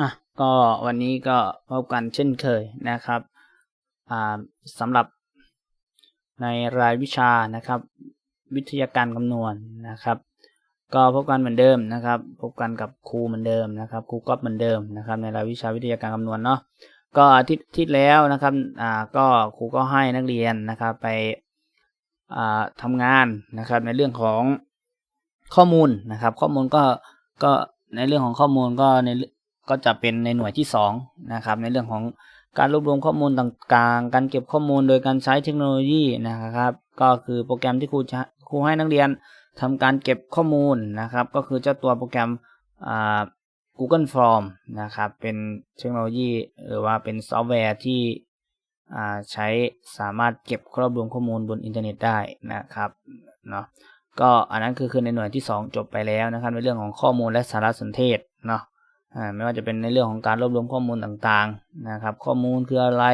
อะก็วันนี้ก็พบกันเช่นเคยนะครับอ่าสำหรับในรายวิชานะครับ วิทยาการคำนวณนะครับ ก็พบกันเหมือนเดิมนะครับ พบกันกับครูเหมือนเดิมนะครับครูก๊อฟเหมือนเดิมนะครับ ในรายวิชาวิทยาการคำนวณเนาะก็อาทิตย์ที่แล้วนะครับอ่าก็ครูก็ให้นักเรียนนะครับไปอ่าทำงานนะครับ ในเรื่องของข้อมูลนะครับ ข้อมูลก็ก็ในเรื่องของข้อมูลก็ใน ก็จะเป็นในหน่วยที่2นะครับในเรื่องของการรวบรวมข้อมูลต่างๆ การเก็บข้อมูลโดยการใช้เทคโนโลยีนะครับ ก็คือโปรแกรมที่ครูครูให้นักเรียนทำการเก็บข้อมูลนะครับ ก็คือเจ้าตัวโปรแกรม Google Form นะครับ เป็นเทคโนโลยี หรือว่าเป็นซอฟต์แวร์ที่ใช้สามารถเก็บรวบรวมข้อมูลบนอินเทอร์เน็ตได้นะครับเนาะก็อันนั้นคือคือในหน่วยที่ 2 จบไปแล้วนะครับ ในเรื่องของข้อมูลและสารสนเทศเนาะ ไม่ว่าจะเป็นในเรื่องของการรวบรวมข้อมูลต่างๆนะครับ ข้อมูลคืออะไร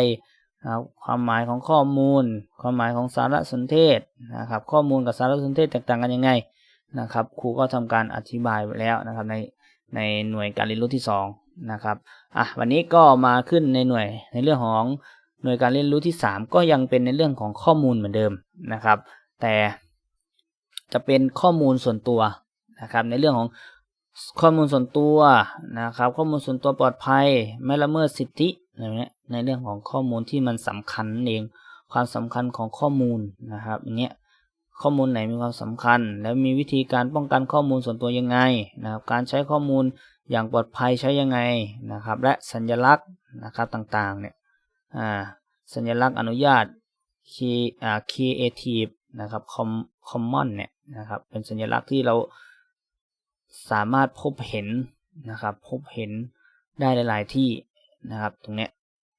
นะครับความหมายของข้อมูล ความหมายของสารสนเทศนะครับ ข้อมูลกับสารสนเทศแตกต่างกันยังไงนะครับ ครูก็ทำการอธิบายไปแล้วนะครับในในหน่วยการเรียนรู้ที่2นะครับอะวันนี้ก็มาขึ้นในหน่วยในเรื่องของหน่วยการเรียนรู้ที่ 3 ก็ยังเป็นในเรื่องของข้อมูลเหมือนเดิมนะครับ แต่จะเป็นข้อมูลส่วนตัวนะครับในเรื่องของ ข้อมูลส่วนตัวนะครับ ข้อมูลส่วนตัวปลอดภัย ไม่ละเมิดสิทธิอะไรเงี้ยในเรื่องของข้อมูลที่มันสำคัญเอง ความสำคัญของข้อมูลนะครับอย่างเงี้ยข้อมูลไหนมีความสำคัญ แล้วมีวิธีการป้องกันข้อมูลส่วนตัวยังไงนะครับการใช้ข้อมูลอย่างปลอดภัยใช้ยังไงนะครับ และสัญลักษณ์นะครับต่างๆเนี่ยอ่าสัญลักษณ์อนุญาต key อ่า creative นะครับ com common เนี่ยนะครับเป็นสัญลักษณ์ที่เรา สามารถพบเห็นนะครับ พบเห็นได้หลาย ๆ ที่นะครับ ตรงเนี้ย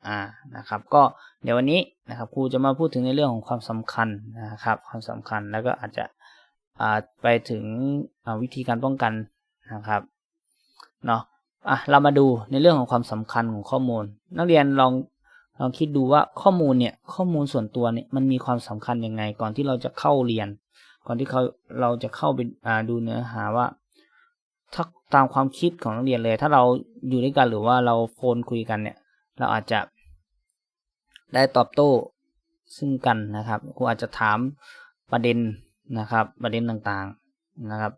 อ่านะครับ ก็เดี๋ยววันนี้นะครับครูจะมาพูดถึงในเรื่องของความสำคัญนะครับ ความสำคัญแล้วก็อาจจะอ่าไปถึงวิธีการป้องกันนะครับเนาะอะเรามาดูในเรื่องของความสำคัญของข้อมูล นักเรียนลองลองคิดดูว่าข้อมูลเนี่ยข้อมูลส่วนตัวเนี่ยมันมีความสำคัญยังไงก่อนที่เราจะเข้าเรียน ก่อนที่เขาเราจะเข้าไปดูเนื้อหาว่า ถ้าตามความคิดของนักเรียนเลย ถ้าเราอยู่ด้วยกันหรือว่าเราโฟนคุยกันเนี่ย เราอาจจะได้ตอบโต้ซึ่งกันนะครับครูอาจจะถามประเด็นนะครับ ประเด็นต่างๆนะครับ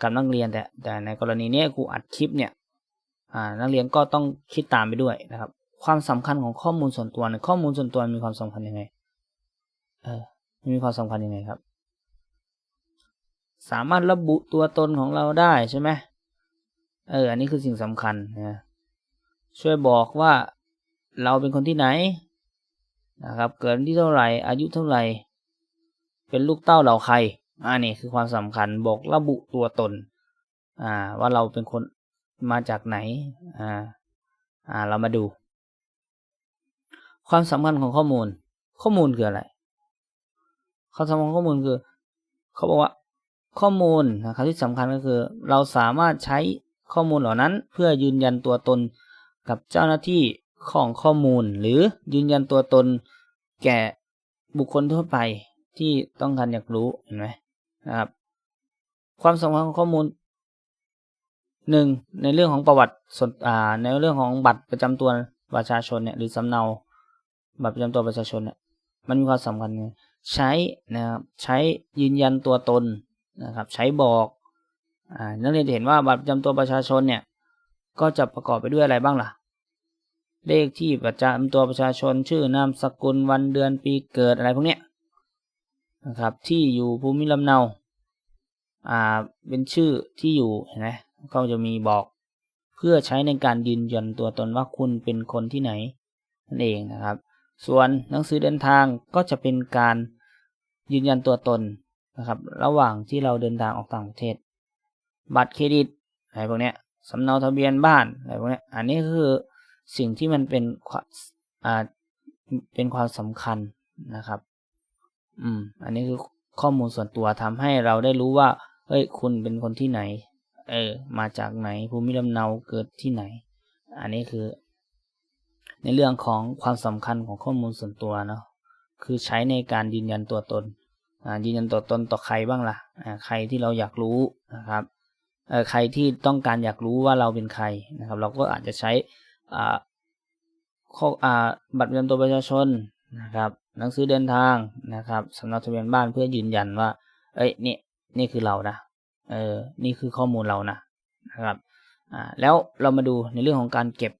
กับนักเรียนแต่แต่ในกรณีนี้ครูอัดคลิปเนี่ยนักเรียนก็ต้องคิดตามไปด้วยนะครับ ความสำคัญของข้อมูลส่วนตัวเนี่ยข้อมูลส่วนตัวมีความสำคัญยังไงเออมีความสำคัญยังไงครับ สามารถระบุตัวตนของเราได้ใช่ไหม เออ อันนี้คือสิ่งสำคัญนะช่วยบอกว่าเราเป็นคนที่ไหนนะครับ เกิดที่เท่าไหร่ อายุเท่าไหร่ เป็นลูกเต้าเหล่าใครอันนี้คือความสำคัญบอกระบุตัวตน อ่า ว่าเราเป็นคนมาจากไหน อ่า อ่า เรามาดู ความสำคัญของข้อมูล ข้อมูลคืออะไรความสำคัญข้อมูลคือ เขาบอกว่า ข้อมูลนะครับที่สำคัญก็คือ เราสามารถใช้ ข้อมูลเหล่านั้นเพื่อยืนยันตัวตนกับเจ้าหน้าที่ของข้อมูล หรือยืนยันตัวตนแก่บุคคลทั่วไปที่ต้องการอยากรู้เห็นไหมนะครับ ความสำคัญของข้อมูลหนึ่งในเรื่องของประวัติส่วนอ่าในเรื่องของบัตรประจำตัวประชาชนเนี่ยหรือสำเนาบัตรประจำตัวประชาชนเนี่ยมันมีความสำคัญใช้นะครับใช้ยืนยันตัวตนนะครับ ใช้บอก นักเรียนเห็นว่าบัตรประจำตัวประชาชนเนี่ย ก็จะประกอบไปด้วยอะไรบ้างล่ะ เลขที่ประจำตัวประชาชนชื่อนามสกุลวันเดือนปีเกิดอะไรพวกเนี้ยนะครับ ที่อยู่ภูมิลำเนาอ่าเป็นชื่อที่อยู่เห็นไหมก็จะมีบอกเพื่อใช้ในการยืนยันตัวตนว่าคุณเป็นคนที่ไหนนั่นเองนะครับ ส่วนหนังสือเดินทางก็จะเป็นการยืนยันตัวตนนะครับ ระหว่างที่เราเดินทางออกต่างประเทศ บัตรเครดิตอะไรพวกนี้สำเนาทะเบียนบ้านอะไรพวกนี้อันนี้คือสิ่งที่มันเป็นอ่าเป็นความสำคัญนะครับ อืม อันนี้คือข้อมูลส่วนตัวทำให้เราได้รู้ว่า เฮ้ย คุณเป็นคนที่ไหน เออ มาจากไหน ภูมิลำเนาเกิดที่ไหน อันนี้คือ ในเรื่องของความสำคัญของข้อมูลส่วนตัวเนาะ คือใช้ในการยืนยันตัวตน อ่า ยืนยันตัวตนต่อใครบ้างล่ะ อ่า ใครที่เราอยากรู้นะครับ ใครที่ต้องการอยากรู้ว่าเราเป็นใครนะครับ เราก็อาจจะใช้ข้ออ่าบัตรประจำตัวประชาชนนะครับ หนังสือเดินทางนะครับสำเนาทะเบียนบ้านเพื่อยืนยันว่า เอ้ยนี่นี่คือเรานะเออนี่คือข้อมูลเรานะนะครับอ่าแล้วเรามาดูในเรื่องของการเก็บ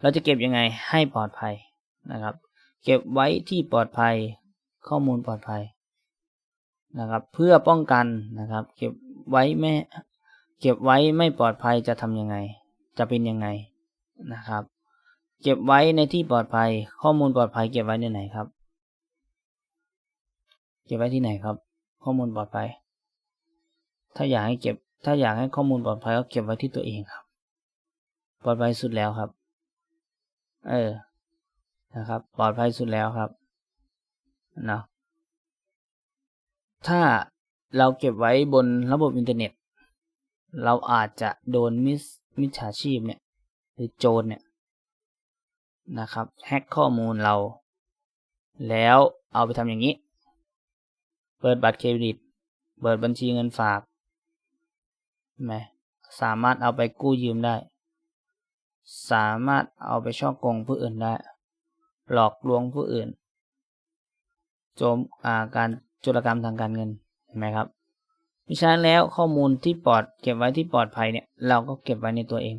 เราจะเก็บยังไงให้ปลอดภัยนะครับ เก็บไว้ที่ปลอดภัยข้อมูลปลอดภัยนะครับ เพื่อป้องกันนะครับ เก็บ ไว้ไม่เก็บไว้ไม่ปลอดภัยจะทำยังไง จะเป็นยังไงนะครับ เก็บไว้ในที่ปลอดภัย ข้อมูลปลอดภัยเก็บไว้ในไหนครับ เก็บไว้ที่ไหนครับ ข้อมูลปลอดภัย ถ้าอยากให้เก็บ ถ้าอยากให้ข้อมูลปลอดภัยก็เก็บไว้ที่ตัวเองครับ ปลอดภัยสุดแล้วครับ เออนะครับ ปลอดภัยสุดแล้วครับเนาะถ้า เราเก็บไว้บนระบบอินเทอร์เน็ต เราอาจจะโดนมิสมิจฉาชีพเนี่ย หรือโจรเนี่ยนะครับแฮ็กข้อมูลเรา แล้วเอาไปทำอย่างนี้ เปิดบัตรเครดิต เปิดบัญชีเงินฝากไหมสามารถเอาไปกู้ยืมได้ สามารถเอาไปช่อโกงผู้อื่นได้ หลอกลวงผู้อื่น โจมอาการจุลกรรมทางการเงินเห็น ไหมครับมิฉะนั้นแล้วข้อมูลที่ปลอดเก็บไว้ที่ปลอดภัยเนี่ย เราก็เก็บไว้ในตัวเอง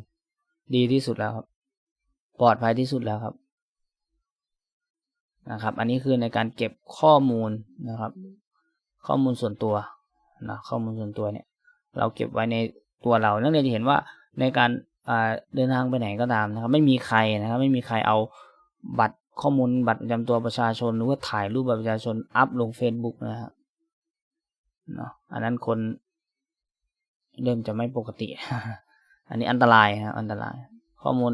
ดีที่สุดแล้วครับ ปลอดภัยที่สุดแล้วครับนะครับ อันนี้คือในการเก็บข้อมูลนะครับ ข้อมูลส่วนตัวนะข้อมูลส่วนตัวเนี่ย เราเก็บไว้ในตัวเรานักเรียนจะเห็นว่าในการเดินทางไปไหนก็ตามนะครับ ไม่มีใครนะครับ ไม่มีใครเอาบัตรข้อมูลบัตรประจำตัวประชาชนหรือว่าถ่ายรูปบัตรประชาชนอัพลง Facebook นะครับ เนาะอันนั้นคน เริ่มจะไม่ปกติ อันนี้อันตรายครับอันตราย ข้อมูล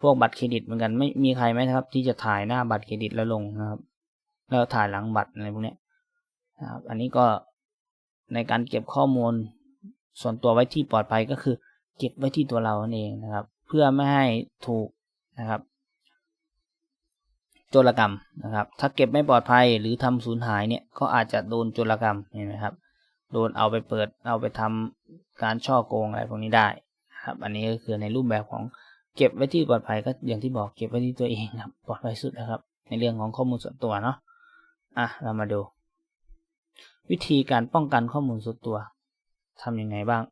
พวกบัตรเครดิตเหมือนกันไม่มีใครไหมครับ ที่จะถ่ายหน้าบัตรเครดิตแล้วลงนะครับ แล้วถ่ายหลังบัตรอะไรพวกนี้นะครับ อันนี้ก็ในการเก็บข้อมูลส่วนตัวไว้ที่ปลอดภัยก็คือ เก็บไว้ที่ตัวเราเองนะครับ เพื่อไม่ให้ถูกนะครับ โจรกรรมนะครับ ถ้าเก็บไม่ปลอดภัยหรือทำสูญหายเนี่ยก็อาจจะโดนโจรกรรมเห็นไหมครับ โดนเอาไปเปิดเอาไปทำการช่อโกงอะไรพวกนี้ได้ครับอันนี้ก็คือในรูปแบบของเก็บไว้ที่ปลอดภัยก็อย่างที่บอกเก็บไว้ที่ตัวเองครับปลอดภัยสุดนะครับ ในเรื่องของข้อมูลส่วนตัวเนาะอะเรามาดู วิธีการป้องกันข้อมูลส่วนตัวทำยังไงบ้าง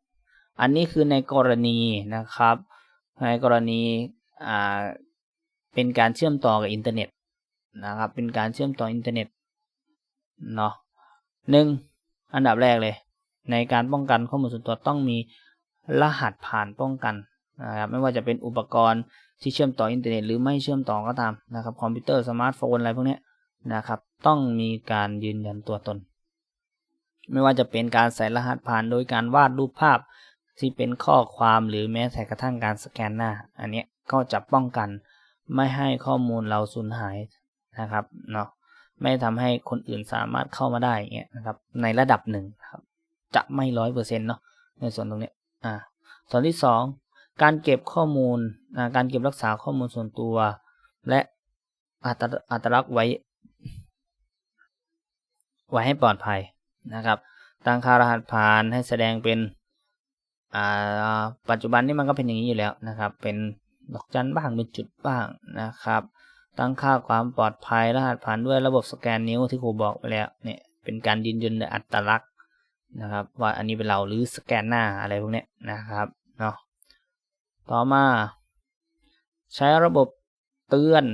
อันนี้คือในกรณีนะครับ ในกรณีอ่าเป็นการเชื่อมต่อกับอินเทอร์เน็ต นะครับ เป็นการเชื่อมต่ออินเทอร์เน็ตเนาะหนึ่งอันดับแรกเลย ในการป้องกันข้อมูลส่วนตัวต้องมีรหัสผ่านป้องกันนะครับไม่ว่าจะเป็นอุปกรณ์ที่เชื่อมต่ออินเทอร์เน็ตหรือไม่เชื่อมต่อก็ตามนะครับคอมพิวเตอร์สมาร์ทโฟนอะไรพวกนี้นะครับ ต้องมีการยืนยันตัวตน ไม่ว่าจะเป็นการใส่รหัสผ่านโดยการวาดรูปภาพที่เป็นข้อความหรือแม้แต่กระทั่งการสแกนหน้า อันนี้ก็จะป้องกันไม่ให้ข้อมูลเราสูญหาย นะครับเนาะไม่ทำให้คนอื่นสามารถเข้ามาได้เงี้ยนะครับ ในระดับหนึ่งครับ จะไม่ร้อยเปอร์เซ็นต์เนาะในส่วนตรงนี้อ่าส่วนที่สองการเก็บข้อมูลการเก็บรักษาข้อมูลส่วนตัว และอัตอัตลักษณ์ไว้ ไว้ให้ปลอดภัยนะครับตั้งค่ารหัสผ่านให้แสดงเป็นอ่าปัจจุบันนี้มันก็เป็นอย่างนี้อยู่แล้วนะครับ เป็นดอกจันบ้างเป็นจุดบ้างนะครับ ตั้งค่าความปลอดภัยรหัสผ่านด้วยระบบสแกนนิ้วที่ครูบอกไปแล้วเนี่ยเป็นการยืนยันอัตลักษณ์นะครับ ว่าอันนี้เป็นเราหรือสแกนหน้าอะไรพวกนี้นะครับเนาะต่อมา ใช้ระบบเตือน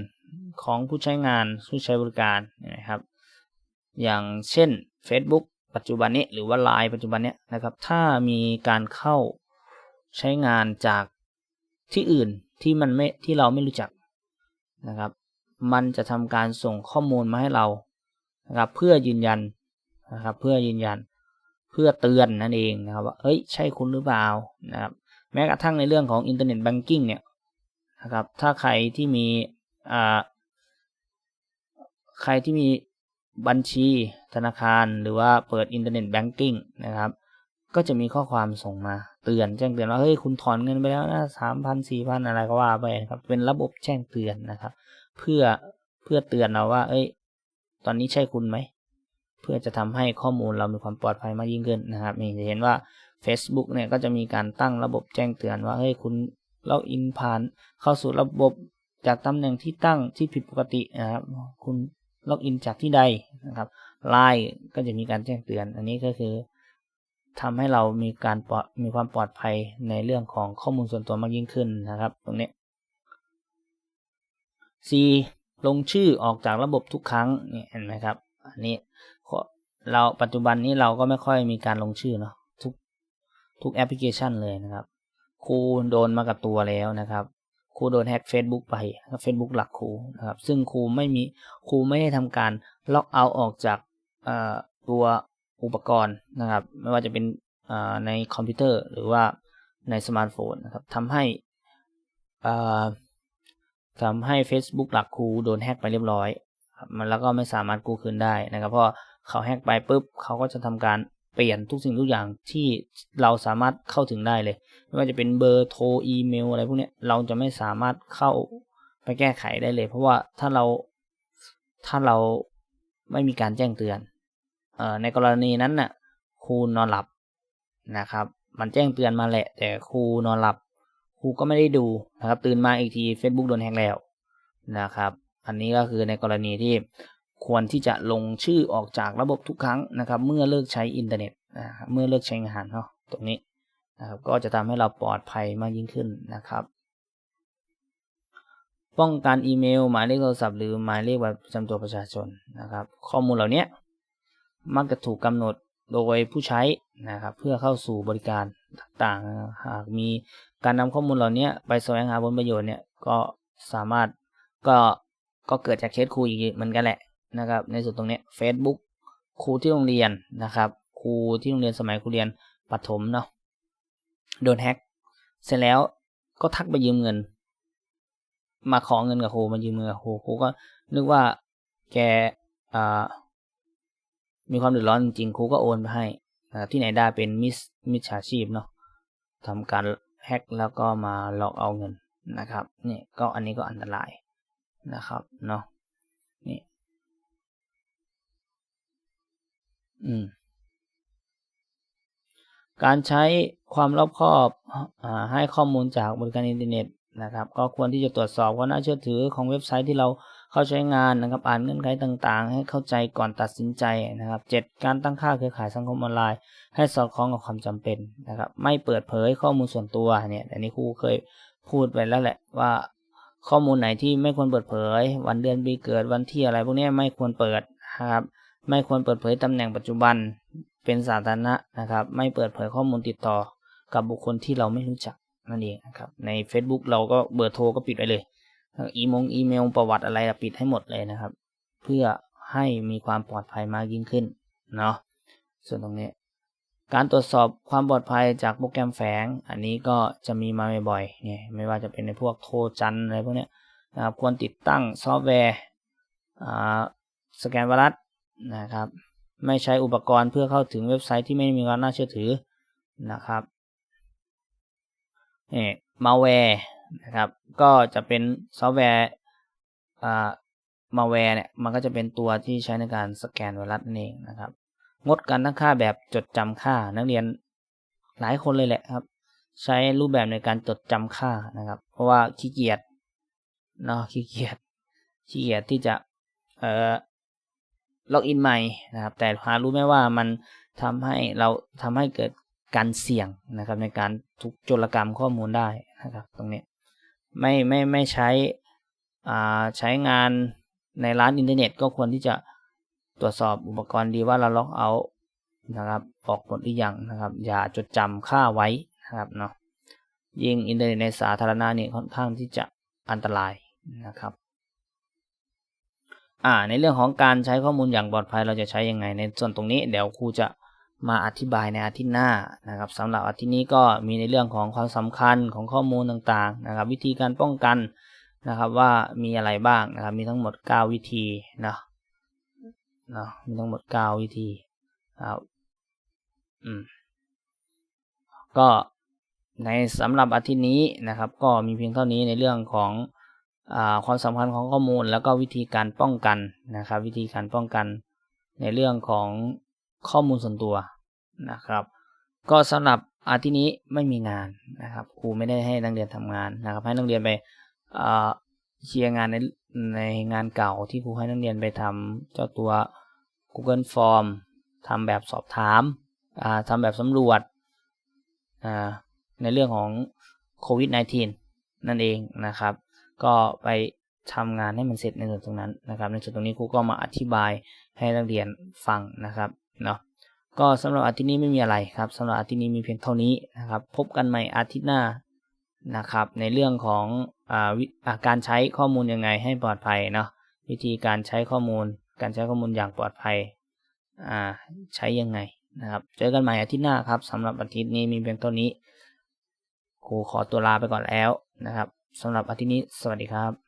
ของผู้ใช้งานผู้ใช้บริการนะครับ อย่างเช่น Facebook ปัจจุบันนี้หรือว่า Line ปัจจุบันนี้นะครับ ถ้ามีการเข้าใช้งานจากที่อื่นที่มันไม่ที่เราไม่รู้จักนะครับ มันจะทำการส่งข้อมูลมาให้เรานะครับเพื่อยืนยันนะครับเพื่อยืนยันเพื่อเตือนนั่นเองนะครับว่าเอ้ยใช่คุณหรือเปล่านะครับแม้กระทั่งในเรื่องของอินเทอร์เน็ตแบงกิ้งเนี่ยนะครับถ้าใครที่มีอ่าใครที่มีบัญชีธนาคารหรือว่าเปิดอินเทอร์เน็ตแบงกิ้งนะครับก็จะมีข้อความส่งมาเตือนแจ้งเตือนว่าเฮ้ยคุณถอนเงินไปแล้วนะสามพันสี่พันอะไรก็ว่าไปครับเป็นระบบแจ้งเตือนนะครับ เพื่อเพื่อเตือนเราว่า เอ้ย ตอนนี้ใช่คุณไหม เพื่อจะทำให้ข้อมูลเรามีความปลอดภัยมากยิ่งขึ้นนะครับ นี่จะเห็นว่า Facebook เนี่ยก็จะมีการตั้งระบบแจ้งเตือนว่า เฮ้ย คุณล็อกอินผ่าน เข้าสู่ระบบจากตำแหน่งที่ตั้งที่ผิดปกตินะครับ คุณล็อกอินจากที่ใดนะครับไลน์ก็จะมีการแจ้งเตือน อันนี้ก็คือทำให้เรามีการปลอดมีความปลอดภัยในเรื่องของข้อมูลส่วนตัวมากยิ่งขึ้นนะครับ ตรงนี้ C ลงชื่อออกจากระบบทุกครั้งนี่เห็นไหมครับ อันนี้เราปัจจุบันนี้เราก็ไม่ค่อยมีการลงชื่อเนาะทุกทุกแอปพลิเคชันเลยนะครับ ครูโดนมากับตัวแล้วนะครับ ครูโดนแฮ็ก Facebook ไปเฟซบุ๊กหลักครูนะครับ ซึ่งครูไม่มีครูไม่ได้ทำการล็อกเอาออกจากตัวอุปกรณ์นะครับ ไม่ว่าจะเป็นในคอมพิวเตอร์หรือว่าในสมาร์ทโฟนนะครับทำให้ ทำให้ Facebook หลักครูโดนแฮ็กไปเรียบร้อยมันแล้วก็ไม่สามารถกู้คืนได้นะครับ เพราะเขาแฮ็กไปปุ๊บเขาก็จะทำการเปลี่ยนทุกสิ่งทุกอย่างที่เราสามารถเข้าถึงได้เลย ไม่ว่าจะเป็นเบอร์โทรอีเมลอะไรพวกนี้เราจะไม่สามารถเข้าไปแก้ไขได้เลย เพราะว่าถ้าเราถ้าเราไม่มีการแจ้งเตือนอในกรณีนั้นน่ะครูนอนหลับนะครับ มันแจ้งเตือนมาแหละ แต่ครูนอนหลับ ครูก็ไม่ได้ดูนะครับ ตื่นมาอีกที Facebook โดนแฮกแล้วนะครับ อันนี้ก็คือในกรณีที่ควรที่จะลงชื่อออกจากระบบทุกครั้งนะครับ เมื่อเลิกใช้อินเทอร์เน็ตนะครับเมื่อเลิกใช้งานเนาะตรงนี้นะครับก็จะทำให้เราปลอดภัยมากยิ่งขึ้นนะครับ ป้องกันอีเมล หมายเลขโทรศัพท์หรือหมายเลขบัตรประจำตัวประชาชนนะครับ ข้อมูลเหล่านี้มักจะถูกกำหนดโดยผู้ใช้นะครับ เพื่อเข้าสู่บริการต่างๆ หากมี การนำข้อมูลเหล่านี้ไปแสวงหาผลประโยชน์เนี่ยก็สามารถก็ก็เกิดจากเคสครูอีกเหมือนกันแหละนะครับ ในส่วนตรงนี้ Facebook ครูที่โรงเรียนนะครับครูที่โรงเรียนสมัยครูเรียนปฐมเนาะโดนแฮ็กเสร็จแล้วก็ทักไปยืมเงิน มาขอเงินกับครูมายืมเงินกับครูครูก็นึกว่าแกอ่ามีความเดือดร้อนจริงครูก็โอนไปให้ที่ไหนได้เป็นมิสมิจฉาชีพเนาะทำการ แฮ็กแล้วก็มาหลอกเอาเงินนะครับนี่ก็อันนี้ก็อันตรายนะครับเนาะนี่อืมการใช้ความรอบคอบอให้ข้อมูลจากบริการอินเทอร์เน็ตนะครับ ก็ควรที่จะตรวจสอบว่าน่าเชื่อถือของเว็บไซต์ที่เรา เข้าใช้งานนะครับอ่านเงื่อนไขต่างๆ ให้เข้าใจก่อนตัดสินใจนะครับ 7. การตั้งค่าเครือข่ายสังคมออนไลน์ ให้สอดคล้องกับความจำเป็นนะครับไม่เปิดเผยข้อมูลส่วนตัวเนี่ยอันนี้ครูเคยพูดไปแล้วแหละว่าข้อมูลไหนที่ไม่ควรเปิดเผย วันเดือนปีเกิดวันที่อะไรพวกนี้ไม่ควรเปิดนะครับไม่ควรเปิดเผยตำแหน่งปัจจุบันเป็นสาธารณะนะครับ ไม่เปิดเผยข้อมูลติดต่อกับบุคคลที่เราไม่รู้จักนั่นเองนะครับใน Facebook เราก็เบอร์โทรก็ปิดไว้เลย อีมงอีเมลประวัติอะไรปิดให้หมดเลยนะครับ เพื่อให้มีความปลอดภัยมากยิ่งขึ้นเนาะส่วนตรงนี้ การตรวจสอบความปลอดภัยจากโปรแกรมแฝง อันนี้ก็จะมีมาบ่อยๆเนี่ยไม่ว่าจะเป็นในพวกโทรจันอะไรพวกนี้นะครับควรติดตั้งซอฟต์แวร์สแกนไวรัสนะครับ ไม่ใช้อุปกรณ์เพื่อเข้าถึงเว็บไซต์ที่ไม่มีความน่าเชื่อถือนะครับเนี่ยมาแวร์ นะครับ ก็จะเป็นซอฟต์แวร์อ่ามาแวร์เนี่ยมันก็จะเป็นตัวที่ใช้ในการสแกนไวรัสนั่นเองนะครับ งดการตั้งค่าแบบจดจำค่า นักเรียนหลายคนเลยแหละครับ ใช้รูปแบบในการจดจำค่านะครับ เพราะว่าขี้เกียจเนาะขี้เกียจขี้เกียจที่จะเอ่อล็อกอินใหม่นะครับ แต่หารู้ไหมว่ามันทำให้เราทำให้เกิดการเสี่ยงนะครับในการถูกโจรกรรมข้อมูลได้นะครับ ตรงนี้ ไม่ไม่ไม่ใช้ใช้งานในร้านอินเทอร์เน็ต ก็ควรที่จะตรวจสอบอุปกรณ์ดีว่าเราล็อกเอานะครับออกหมดหรือยังนะครับ อย่าจดจำค่าไว้นะครับเนาะยิ่งอินเทอร์เน็ตในสาธารณะนี่ค่อนข้างที่จะอันตรายนะครับอ่าในเรื่องของการใช้ข้อมูลอย่างปลอดภัยเราจะใช้ยังไง ในส่วนตรงนี้เดี๋ยวครูจะ มาอธิบายในอาทิตย์หน้านะครับสำหรับอาทิตย์นี้ก็มีในเรื่องของความสำคัญของข้อมูลต่างๆนะครับ วิธีการป้องกันนะครับว่ามีอะไรบ้างนะครับ มีทั้งหมด 9 วิธีนะนะมีทั้งหมด 9 วิธีครับอืมก็ในสำหรับอาทิตย์นี้นะครับ ก็มีเพียงเท่านี้ในเรื่องของอความสำคัญของข้อมูล แล้วก็วิธีการป้องกันนะครับ วิธีการป้องกันในเรื่องของ ข้อมูลส่วนตัวนะครับ ก็สำหรับอาทิตย์นี้ไม่มีงานนะครับครูไม่ได้ให้นักเรียนทำงานนะครับ ให้นักเรียนไปเอ่อเคลียร์งานในในงานเก่าที่ครูให้นักเรียนไปทำเจ้าตัว Google Form ทำแบบสอบถามาทำแบบสำรวจในเรื่องของโควิด -19 นั่นเองนะครับ ก็ไปทำงานให้มันเสร็จในส่วนตรงนั้นนะครับ ในส่วนตรงนี้ครูก็มาอธิบายให้นักเรียนฟังนะครับ เนาะก็สำหรับอาทิตย์นี้ไม่มีอะไรครับสำหรับอาทิตย์นี้มีเพียงเท่านี้นะครับ พบกันใหม่อาทิตย์หน้านะครับ ในเรื่องของอาวิการใช้ข้อมูลยังไงให้ปลอดภัยเนาะวิธีการใช้ข้อมูล การใช้ข้อมูลอย่างปลอดภัยอ่าใช้ยังไงนะครับ เจอกันใหม่อาทิตย์หน้าครับสำหรับอาทิตย์นี้มีเพียงเท่านี้ครูขอตัวลาไปก่อนแล้วนะครับสำหรับอาทิตย์นี้สวัสดีครับ